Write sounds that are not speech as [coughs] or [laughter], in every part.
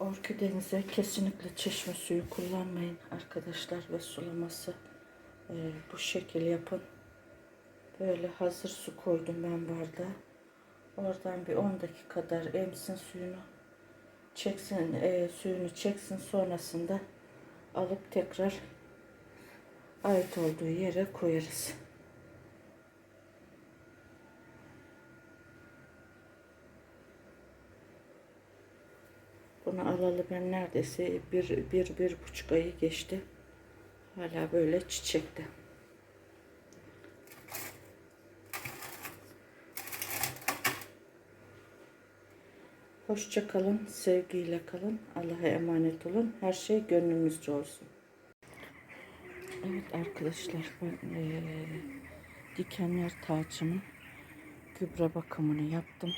Orkidenize kesinlikle çeşme suyu kullanmayın arkadaşlar ve sulaması e, bu şekil yapın. Böyle hazır su koydum ben bardağa. Oradan bir 10 dakika kadar emsin suyunu. Çeksin e, suyunu çeksin sonrasında alıp tekrar ait olduğu yere koyarız. Bunu alalı ben neredeyse bir, bir, bir buçuk ayı geçti. Hala böyle çiçekte. Hoşça kalın, sevgiyle kalın. Allah'a emanet olun. Her şey gönlünüzce olsun. Evet arkadaşlar ben eee, dikenler tacımın gübre bakımını yaptım.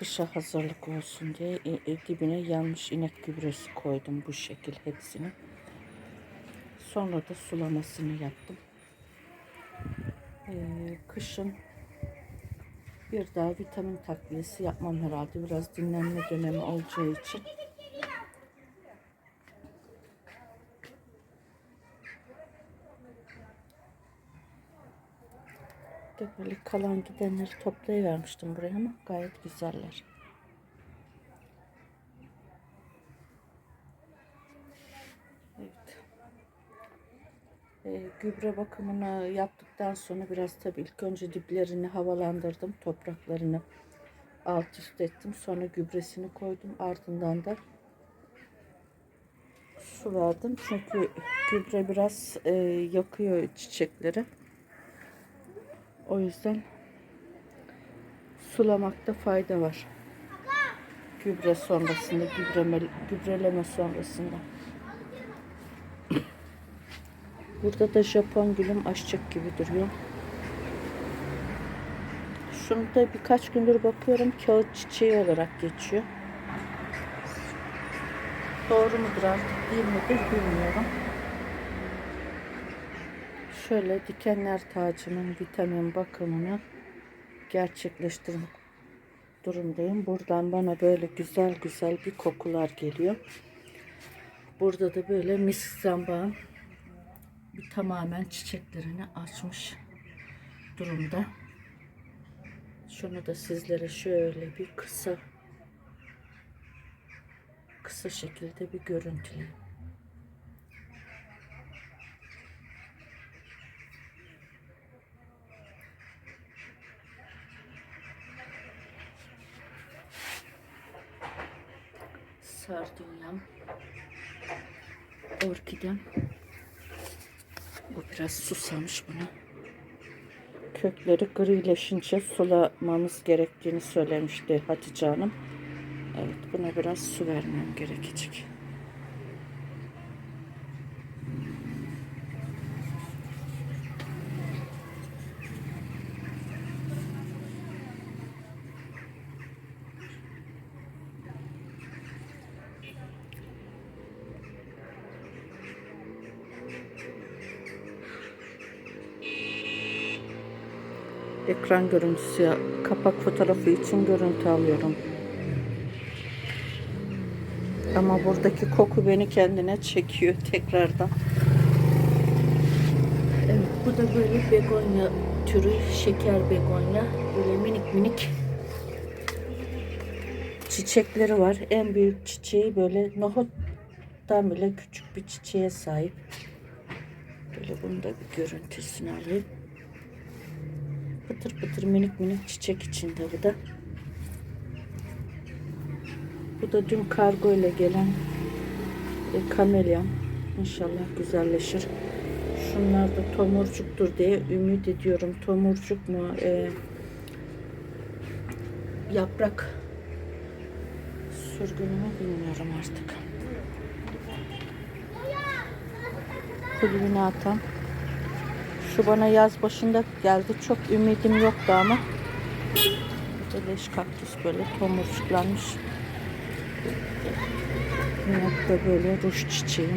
Kışa hazırlık olsun diye dibine yanmış inek gübresi koydum bu şekil hepsini. Sonra da sulamasını yaptım. Eee, kışın bir daha vitamin takviyesi yapmam herhalde. Biraz dinlenme dönemi olacağı için. De böyle kalan gidenleri toplayıvermiştim buraya ama gayet güzeller. Evet. Ee, gübre bakımını yaptıktan sonra biraz tabii ilk önce diplerini havalandırdım. Topraklarını alt üst ettim. Sonra gübresini koydum. Ardından da su verdim. Çünkü gübre biraz e, yakıyor çiçekleri. O yüzden sulamakta fayda var. Gübre sonrasında, gübreme, gübreleme sonrasında. [coughs] Burada da Japon gülüm açacak gibi duruyor. Şunu da birkaç gündür bakıyorum kağıt çiçeği olarak geçiyor. Doğru mudur artık değil midir bilmiyorum. Şöyle dikenler tacının vitamin bakımını gerçekleştirmek durumdayım. Buradan bana böyle güzel güzel bir kokular geliyor. Burada da böyle misk zambağın bir tamamen çiçeklerini açmış durumda. Şunu da sizlere şöyle bir kısa kısa şekilde bir görüntüleyeyim. Sardunyam, orkidem. Bu biraz susamış buna. Kökleri grileşince sulamamız gerektiğini söylemişti Hatice Hanım. Evet buna biraz su vermem gerekecek. Ekran görüntüsü kapak fotoğrafı için görüntü alıyorum. Ama buradaki koku beni kendine çekiyor [laughs] tekrardan. Evet bu da böyle begonya türü şeker begonya. Böyle minik minik çiçekleri var. En büyük çiçeği böyle nohuttan bile küçük bir çiçeğe sahip. Böyle bunu da bir görüntüsünü alayım. Pıtır pıtır minik minik çiçek içinde bu da. Bu da dün kargo ile gelen e, kamelyam. İnşallah güzelleşir. Şunlar da tomurcuktur diye ümit ediyorum. Tomurcuk mu? E, yaprak sürgünü mü bilmiyorum artık. Kulübüne atan şu bana yaz başında geldi. Çok ümidim yoktu ama. Leş kaktüs böyle tomurcuklanmış. Yok da böyle ruj çiçeği.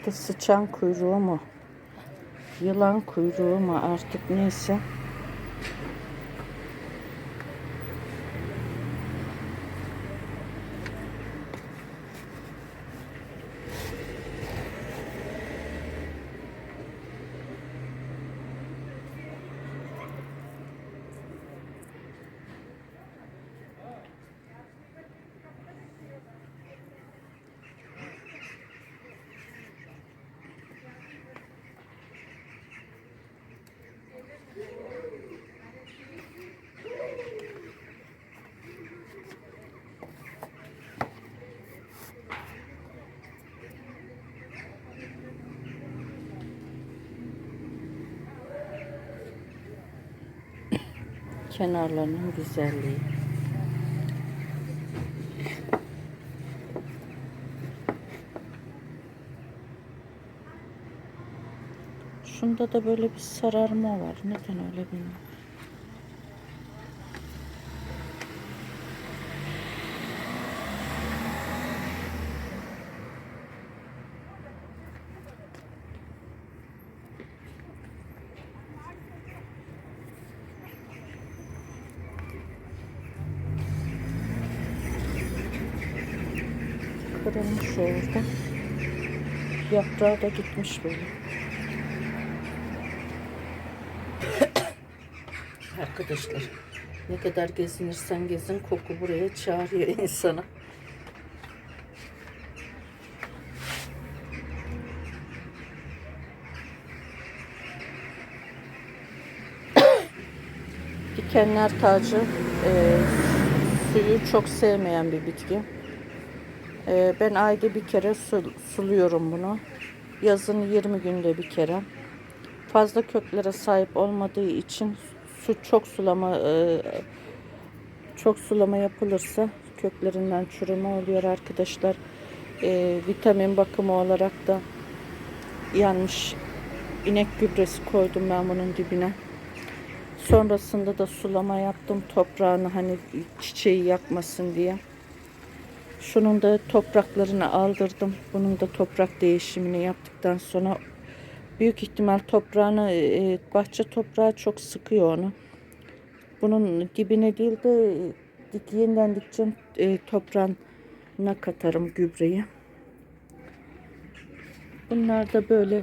Artık sıçan kuyruğu mu? Yılan kuyruğu mu artık neyse. Kenarlarının güzelliği. Şunda da böyle bir sararma var. Neden öyle bilmiyorum. Kırılmış orada. Yaprağı da gitmiş böyle. [coughs] Arkadaşlar ne kadar gezinirsen gezin koku buraya çağırıyor insana. [coughs] Dikenler tacı e, suyu çok sevmeyen bir bitki. E, ben ayda bir kere su- suluyorum bunu. Yazın 20 günde bir kere fazla köklere sahip olmadığı için su çok sulama e, çok sulama yapılırsa köklerinden çürüme oluyor arkadaşlar. E, vitamin bakımı olarak da yanmış inek gübresi koydum ben bunun dibine. Sonrasında da sulama yaptım toprağını hani çiçeği yakmasın diye. Şunun da topraklarını aldırdım. Bunun da toprak değişimini yaptıktan sonra büyük ihtimal toprağını e, bahçe toprağı çok sıkıyor onu. Bunun dibine değil de e, dik yeniden dikeceğim e, toprağına katarım gübreyi. Bunlar da böyle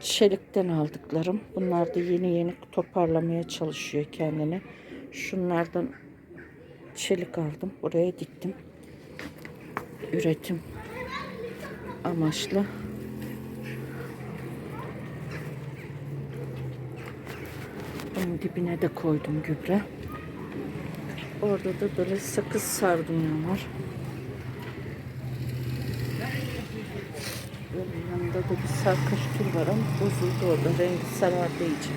çelikten aldıklarım. Bunlar da yeni yeni toparlamaya çalışıyor kendini. Şunlardan çelik aldım. Buraya diktim. Üretim amaçlı. Bunun dibine de koydum gübre. Orada da böyle sakız sardunya var. Böyle yanında da bir sarkaç tür var ama bozuldu orada rengi sarardığı için.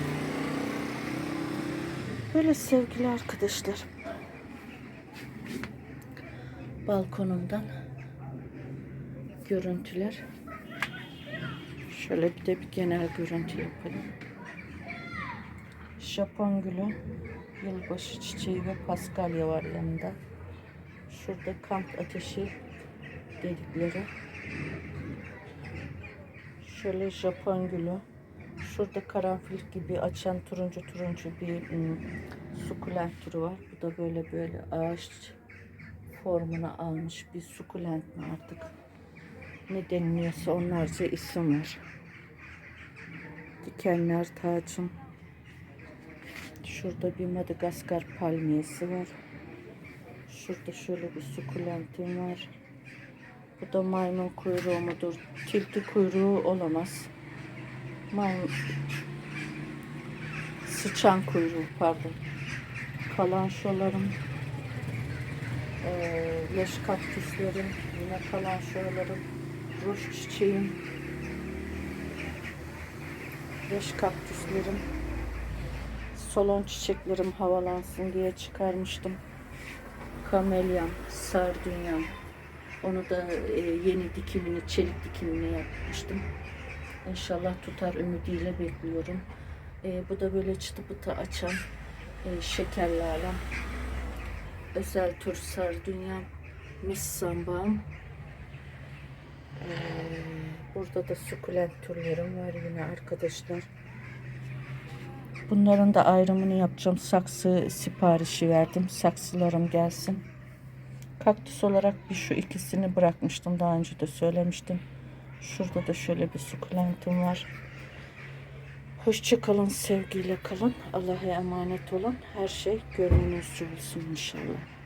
Böyle sevgili arkadaşlar. Balkonumdan görüntüler. Şöyle bir de bir genel görüntü yapalım. Japon gülü, yılbaşı çiçeği ve paskalya var yanında. Şurada kamp ateşi dedikleri. Şöyle Japon gülü. Şurada karanfil gibi açan turuncu turuncu bir ım, sukulent türü var. Bu da böyle böyle ağaç formunu almış bir sukulent mi artık. Ne deniliyorsa onlarca isim var. Dikenler tacım. Şurada bir Madagaskar palmiyesi var. Şurada şöyle bir sukulentim var. Bu da maymun kuyruğu mudur? Tilki kuyruğu olamaz. Maymun... Sıçan kuyruğu pardon. Kalanşolarım. Ee, yaş kaktüslerim. Yine kalanşolarım. Ruj çiçeğim. Yaş kaktüslerim solon çiçeklerim havalansın diye çıkarmıştım. Kamelyam, sardunyam. Onu da e, yeni dikimini, çelik dikimini yapmıştım. İnşallah tutar ümidiyle bekliyorum. E, bu da böyle çıtı pıtı açan e, şekerli alem. Özel tür sardunyam, mis sambağım. Ee, burada da sukulent türlerim var yine arkadaşlar. Bunların da ayrımını yapacağım. Saksı siparişi verdim. Saksılarım gelsin. Kaktüs olarak bir şu ikisini bırakmıştım. Daha önce de söylemiştim. Şurada da şöyle bir sukulentim var. Hoşça kalın, sevgiyle kalın. Allah'a emanet olun. Her şey gönlünüzce olsun inşallah.